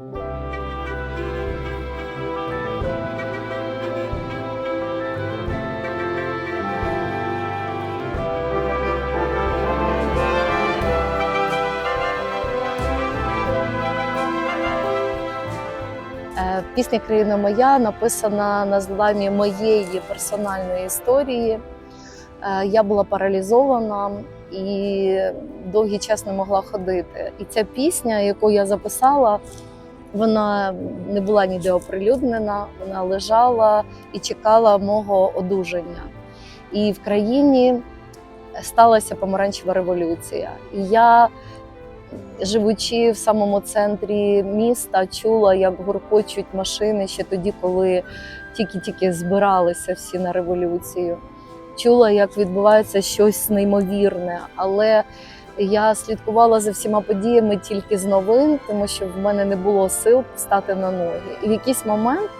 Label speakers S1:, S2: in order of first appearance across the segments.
S1: Е, Пісня Країна моя написана на зламі моєї персональної історії. Е, Я була паралізована і довгий час не могла ходити. І ця пісня, яку я записала, вона не була ніде оприлюднена, вона лежала і чекала мого одужання. І в країні сталася помаранчева революція. І я живучи в самому центрі міста, чула, як гуркочуть машини ще тоді, коли тільки-тільки збиралися всі на революцію. Чула, як відбувається щось неймовірне, але я слідкувала за всіма подіями тільки з новин, тому що в мене не було сил стати на ноги. І в якийсь момент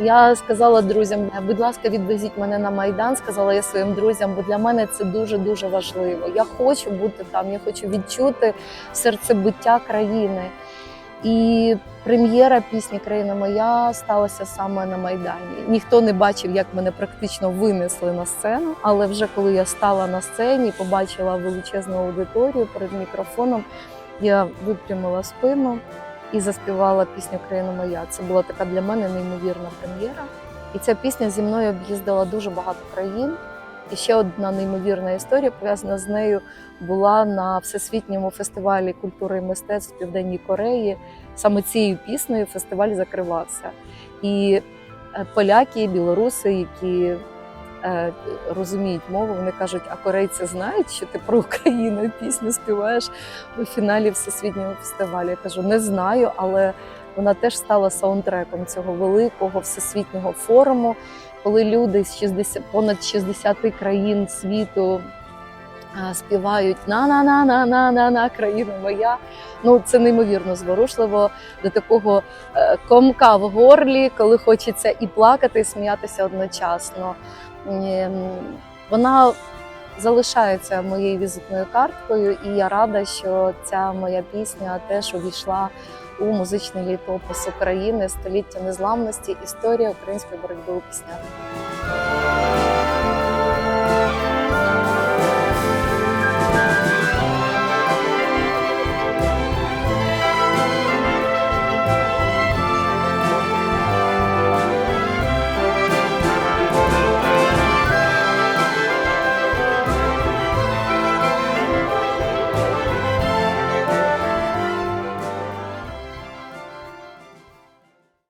S1: я сказала друзям: будь ласка, відвезіть мене на майдан. Сказала я своїм друзям, бо для мене це дуже дуже важливо. Я хочу бути там, я хочу відчути серцебиття країни. І прем'єра пісні Країна моя сталася саме на Майдані. Ніхто не бачив, як мене практично винесли на сцену. Але вже коли я стала на сцені, побачила величезну аудиторію перед мікрофоном, я випрямила спину і заспівала пісню Країна моя. Це була така для мене неймовірна прем'єра. І ця пісня зі мною об'їздила дуже багато країн. І ще одна неймовірна історія пов'язана з нею була на всесвітньому фестивалі культури і мистецтв Південній Кореї. Саме цією піснею фестиваль закривався. І е, поляки, білоруси, які е, розуміють мову, вони кажуть: а корейці знають, що ти про Україну пісню співаєш у фіналі всесвітнього фестивалю. Я кажу, не знаю, але вона теж стала саундтреком цього великого всесвітнього форуму, коли люди з 60, понад 60 країн світу співають на на на на на на на країна моя. Ну це неймовірно зворушливо до такого е, комка в горлі, коли хочеться і плакати, і сміятися одночасно. Вона залишається моєю візитною карткою, і я рада, що ця моя пісня теж увійшла у музичний літопис України століття незламності, історія української боротьби у піснях.